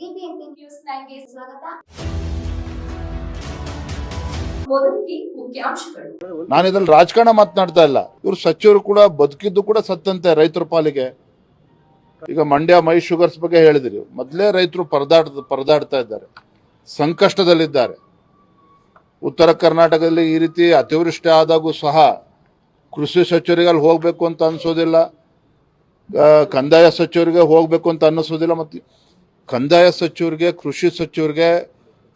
News ಸ್ವಾಗತ. ನಾನು ಇದ್ರಲ್ಲಿ ರಾಜಕಾರಣ ಮಾತನಾಡ್ತಾ ಇಲ್ಲ. ಇವ್ರು ಸಚಿವರು ಕೂಡ ಬದುಕಿದ್ದು ಕೂಡ ಸತ್ತಂತೆ ರೈತರ ಪಾಲಿಗೆ. ಈಗ ಮಂಡ್ಯ ಮೈ ಶುಗರ್ಸ್ ಬಗ್ಗೆ ಹೇಳಿದಿರಿ. ಮೊದಲೇ ರೈತರು ಪರದಾಡ್ ಪರದಾಡ್ತಾ ಇದ್ದಾರೆ. ಸಂಕಷ್ಟದಲ್ಲಿದ್ದಾರೆ. ಉತ್ತರ ಕರ್ನಾಟಕದಲ್ಲಿ ಈ ರೀತಿ ಅತಿವೃಷ್ಟಿ ಆದಾಗೂ ಸಹ ಕೃಷಿ ಸಚಿವರಿಗೆ ಅಲ್ಲಿ ಹೋಗ್ಬೇಕು ಅಂತ ಅನ್ಸೋದಿಲ್ಲ. ಕಂದಾಯ ಸಚಿವರಿಗೆ ಹೋಗ್ಬೇಕು ಅಂತ ಅನ್ನಿಸೋದಿಲ್ಲ ಮತ್ತು. ಕಂದಾಯ ಸಚಿವರಿಗೆ, ಕೃಷಿ ಸಚಿವರಿಗೆ,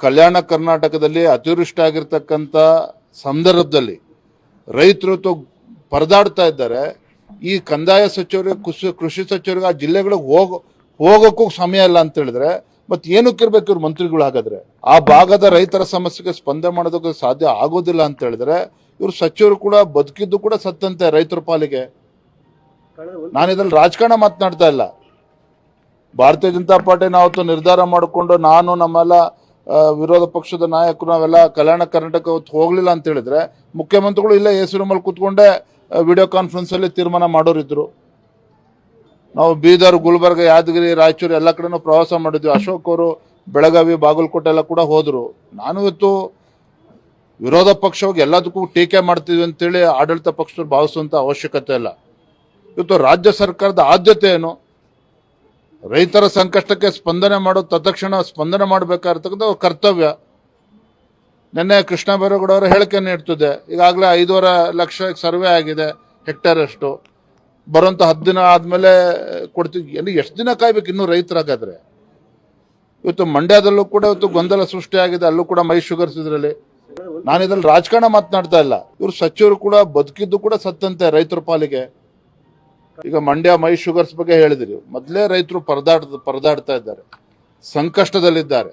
ಕಲ್ಯಾಣ ಕರ್ನಾಟಕದಲ್ಲಿ ಅತಿವೃಷ್ಟಿ ಆಗಿರ್ತಕ್ಕಂಥ ಸಂದರ್ಭದಲ್ಲಿ ರೈತರು ತೊ ಪರದಾಡ್ತಾ ಇದ್ದಾರೆ. ಈ ಕಂದಾಯ ಸಚಿವರಿಗೆ, ಕೃಷಿ ಕೃಷಿ ಸಚಿವರಿಗೆ ಆ ಜಿಲ್ಲೆಗಳಿಗೆ ಹೋಗ, ಹೋಗೋಕ್ಕೂ ಸಮಯ ಇಲ್ಲ ಅಂತ ಹೇಳಿದ್ರೆ ಮತ್ತೆ ಏನಕ್ಕೆ ಇರ್ಬೇಕು ಇವ್ರು ಮಂತ್ರಿಗಳು ಹಾಗಾದ್ರೆ? ಆ ಭಾಗದ ರೈತರ ಸಮಸ್ಯೆಗೆ ಸ್ಪಂದನೆ ಮಾಡೋದಕ್ಕೆ ಸಾಧ್ಯ ಆಗೋದಿಲ್ಲ ಅಂತ ಹೇಳಿದ್ರೆ, ಇವ್ರು ಸಚಿವರು ಕೂಡ ಬದುಕಿದ್ದು ಕೂಡ ಸತ್ತಂತೆ ರೈತರ ಪಾಲಿಗೆ. ನಾನು ಇದ್ರಲ್ಲಿ ರಾಜಕಾರಣ ಮಾತನಾಡ್ತಾ ಇಲ್ಲ. ಭಾರತೀಯ ಜನತಾ ಪಾರ್ಟಿ ನಾವತ್ತು ನಿರ್ಧಾರ ಮಾಡಿಕೊಂಡು ನಾನು ನಮ್ಮೆಲ್ಲ ವಿರೋಧ ಪಕ್ಷದ ನಾಯಕರು ನಾವೆಲ್ಲ ಕಲ್ಯಾಣ ಕರ್ನಾಟಕ ಹೊತ್ತು ಹೋಗ್ಲಿಲ್ಲ ಅಂತ ಹೇಳಿದ್ರೆ ಮುಖ್ಯಮಂತ್ರಿಗಳು ಇಲ್ಲೇ ಎ ಸಿ ರೂಮಲ್ಲಿ ಕೂತ್ಕೊಂಡೇ ವಿಡಿಯೋ ಕಾನ್ಫರೆನ್ಸ್ ಅಲ್ಲಿ ತೀರ್ಮಾನ ಮಾಡೋರಿದ್ರು ನಾವು ಬೀದರ್, ಗುಲ್ಬರ್ಗ, ಯಾದಗಿರಿ, ರಾಯಚೂರು ಎಲ್ಲ ಕಡೆನೂ ಪ್ರವಾಸ ಮಾಡಿದ್ವಿ. ಅಶೋಕ್ ಅವರು, ಬೆಳಗಾವಿ, ಬಾಗಲಕೋಟೆ ಎಲ್ಲ ಕೂಡ ಹೋದರು. ನಾನು ಇವತ್ತು ವಿರೋಧ ಪಕ್ಷವಾಗಿ ಎಲ್ಲದಕ್ಕೂ ಟೀಕೆ ಮಾಡ್ತೀವಿ ಅಂತೇಳಿ ಆಡಳಿತ ಪಕ್ಷದವ್ರು ಭಾವಿಸುವಂಥ ಅವಶ್ಯಕತೆ ಇಲ್ಲ. ಇವತ್ತು ರಾಜ್ಯ ಸರ್ಕಾರದ ಆದ್ಯತೆ ಏನು? ರೈತರ ಸಂಕಷ್ಟಕ್ಕೆ ಸ್ಪಂದನೆ ಮಾಡೋ, ತತ್ಕ್ಷಣ ಸ್ಪಂದನೆ ಮಾಡಬೇಕಾಗಿರ್ತಕ್ಕಂಥ ಕರ್ತವ್ಯ. ನಿನ್ನೆ ಕೃಷ್ಣ ಬೈರೇಗೌಡ ಅವರ ಹೇಳಿಕೆ ನೀಡ್ತಿದೆ ಈಗಾಗಲೇ ಐದೂವರೆ ಲಕ್ಷ ಸರ್ವೆ ಆಗಿದೆ ಹೆಕ್ಟೇರ್ ಅಷ್ಟು ಬರುವಂತ ಹತ್ತು ದಿನ ಆದಮೇಲೆ ಕೊಡ್ತೀವಿ. ಎಲ್ಲಿ ಎಷ್ಟು ದಿನ ಕಾಯ್ಬೇಕು ಇನ್ನೂ ರೈತರಾಗಾದ್ರೆ? ಇವತ್ತು ಮಂಡ್ಯದಲ್ಲೂ ಕೂಡ ಇವತ್ತು ಗೊಂದಲ ಸೃಷ್ಟಿಯಾಗಿದೆ ಅಲ್ಲೂ ಕೂಡ ಮೈ ಶುಗರ್ಸ್ ಇದರಲ್ಲಿ. ನಾನು ಇದ್ರಲ್ಲಿ ರಾಜಕಾರಣ ಮಾತನಾಡ್ತಾ ಇಲ್ಲ. ಇವರು ಸಚಿವರು ಕೂಡ ಬದುಕಿದ್ದು ಕೂಡ ಸತ್ತಂತೆ ರೈತರ ಪಾಲಿಗೆ. ಈಗ ಮಂಡ್ಯ ಮೈ ಶುಗರ್ಸ್ ಬಗ್ಗೆ ಹೇಳಿದ್ರಿ. ಮೊದಲೇ ರೈತರು ಪರದಾಡ್ ಪರದಾಡ್ತಾ ಇದ್ದಾರೆ. ಸಂಕಷ್ಟದಲ್ಲಿದ್ದಾರೆ.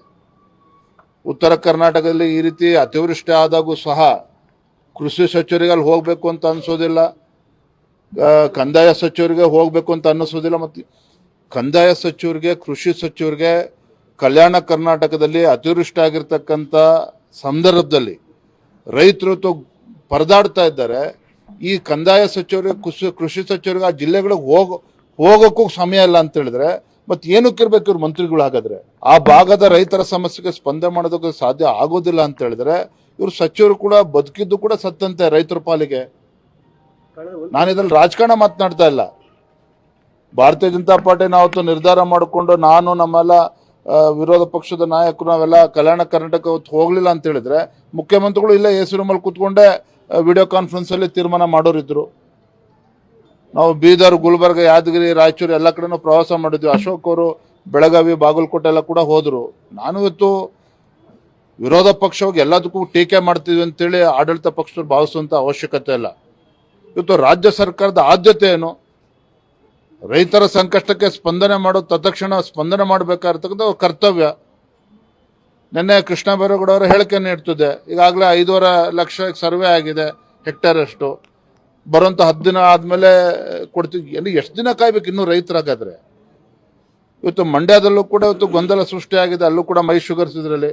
ಉತ್ತರ ಕರ್ನಾಟಕದಲ್ಲಿ ಈ ರೀತಿ ಅತಿವೃಷ್ಟಿ ಆದಾಗೂ ಸಹ ಕೃಷಿ ಸಚಿವರಿಗೆ ಅಲ್ಲಿ ಹೋಗಬೇಕು ಅಂತ ಅನ್ಸೋದಿಲ್ಲ. ಕಂದಾಯ ಸಚಿವರಿಗೆ ಹೋಗಬೇಕು ಅಂತ ಅನ್ನಿಸೋದಿಲ್ಲ ಮತ್ತು ಕಂದಾಯ ಸಚಿವರಿಗೆ, ಕೃಷಿ ಸಚಿವರಿಗೆ ಕಲ್ಯಾಣ ಕರ್ನಾಟಕದಲ್ಲಿ ಅತಿವೃಷ್ಟಿ ಆಗಿರ್ತಕ್ಕಂಥ ಸಂದರ್ಭದಲ್ಲಿ ರೈತರು ಪರದಾಡ್ತಾ ಇದ್ದಾರೆ. ಈ ಕಂದಾಯ ಸಚಿವರು, ಕೃಷಿ ಕೃಷಿ ಸಚಿವರಿಗೆ ಆ ಜಿಲ್ಲೆಗಳಿಗೆ ಹೋಗ, ಹೋಗೋಕ್ಕೂ ಸಮಯ ಇಲ್ಲ ಅಂತ ಹೇಳಿದ್ರೆ ಮತ್ತೆ ಏನಕ್ಕೆ ಇರ್ಬೇಕು ಇವ್ರು ಮಂತ್ರಿಗಳು ಹಾಗಾದ್ರೆ? ಆ ಭಾಗದ ರೈತರ ಸಮಸ್ಯೆಗೆ ಸ್ಪಂದನೆ ಮಾಡೋದಕ್ಕೆ ಸಾಧ್ಯ ಆಗೋದಿಲ್ಲ ಅಂತ ಹೇಳಿದ್ರೆ, ಇವ್ರು ಸಚಿವರು ಕೂಡ ಬದುಕಿದ್ದು ಕೂಡ ಸತ್ತಂತೆ ರೈತರ ಪಾಲಿಗೆ. ನಾನು ಇದ್ರಲ್ಲಿ ರಾಜಕಾರಣ ಮಾತನಾಡ್ತಾ ಇಲ್ಲ. ಭಾರತೀಯ ಜನತಾ ಪಾರ್ಟಿ ನಾವು ನಿರ್ಧಾರ ಮಾಡಿಕೊಂಡು ನಾನು, ನಮ್ಮೆಲ್ಲ ವಿರೋಧ ಪಕ್ಷದ ನಾಯಕರು, ನಾವೆಲ್ಲ ಕಲ್ಯಾಣ ಕರ್ನಾಟಕ ಹೋಗ್ಲಿಲ್ಲ ಅಂತ ಹೇಳಿದ್ರೆ, ಮುಖ್ಯಮಂತ್ರಿಗಳು ಇಲ್ಲೇ ಎ ಸಿ ರೂಮಲ್ಲಿ ಕೂತ್ಕೊಂಡೇ ವಿಡಿಯೋ ಕಾನ್ಫರೆನ್ಸ್ ಅಲ್ಲಿ ತೀರ್ಮಾನ ಮಾಡೋರಿದ್ರು ನಾವು ಬೀದರ್, ಗುಲ್ಬರ್ಗ, ಯಾದಗಿರಿ, ರಾಯಚೂರು ಎಲ್ಲ ಕಡೆನೂ ಪ್ರವಾಸ ಮಾಡಿದ್ವಿ. ಅಶೋಕ್ ಅವರು, ಬೆಳಗಾವಿ, ಬಾಗಲಕೋಟೆ ಎಲ್ಲ ಕೂಡ ಹೋದರು. ನಾನು ಇವತ್ತು ವಿರೋಧ ಪಕ್ಷವಾಗಿ ಎಲ್ಲದಕ್ಕೂ ಟೀಕೆ ಮಾಡ್ತೀವಿ ಅಂತೇಳಿ ಆಡಳಿತ ಪಕ್ಷದವ್ರು ಭಾವಿಸುವಂಥ ಅವಶ್ಯಕತೆ ಇಲ್ಲ. ಇವತ್ತು ರಾಜ್ಯ ಸರ್ಕಾರದ ಆದ್ಯತೆ ಏನು? ರೈತರ ಸಂಕಷ್ಟಕ್ಕೆ ಸ್ಪಂದನೆ ಮಾಡೋ ತತ್ಕ್ಷಣ ಸ್ಪಂದನೆ ಮಾಡಬೇಕಾಗಿರ್ತಕ್ಕಂಥ ಕರ್ತವ್ಯ. ನಿನ್ನೆ ಕೃಷ್ಣ ಬೈರೇಗೌಡ ಅವರು ಹೇಳಿಕೆ ನೀಡ್ತಿದ್ದೆ. ಈಗಾಗಲೇ ಐದೂವರೆ ಲಕ್ಷ ಸರ್ವೆ ಆಗಿದೆ ಹೆಕ್ಟೇರ್ ಅಷ್ಟು ಬರುವಂತ ಹತ್ತು ದಿನ ಆದಮೇಲೆ ಕೊಡ್ತೀವಿ ಎಲ್ಲಿ ಎಷ್ಟು ದಿನ ಕಾಯ್ಬೇಕು ಇನ್ನೂ ರೈತರಾಗಾದ್ರೆ? ಇವತ್ತು ಮಂಡ್ಯದಲ್ಲೂ ಕೂಡ ಇವತ್ತು ಗೊಂದಲ ಸೃಷ್ಟಿಯಾಗಿದೆ, ಅಲ್ಲೂ ಕೂಡ ಮೈ ಶುಗರ್ಸ್ ಇದರಲ್ಲಿ.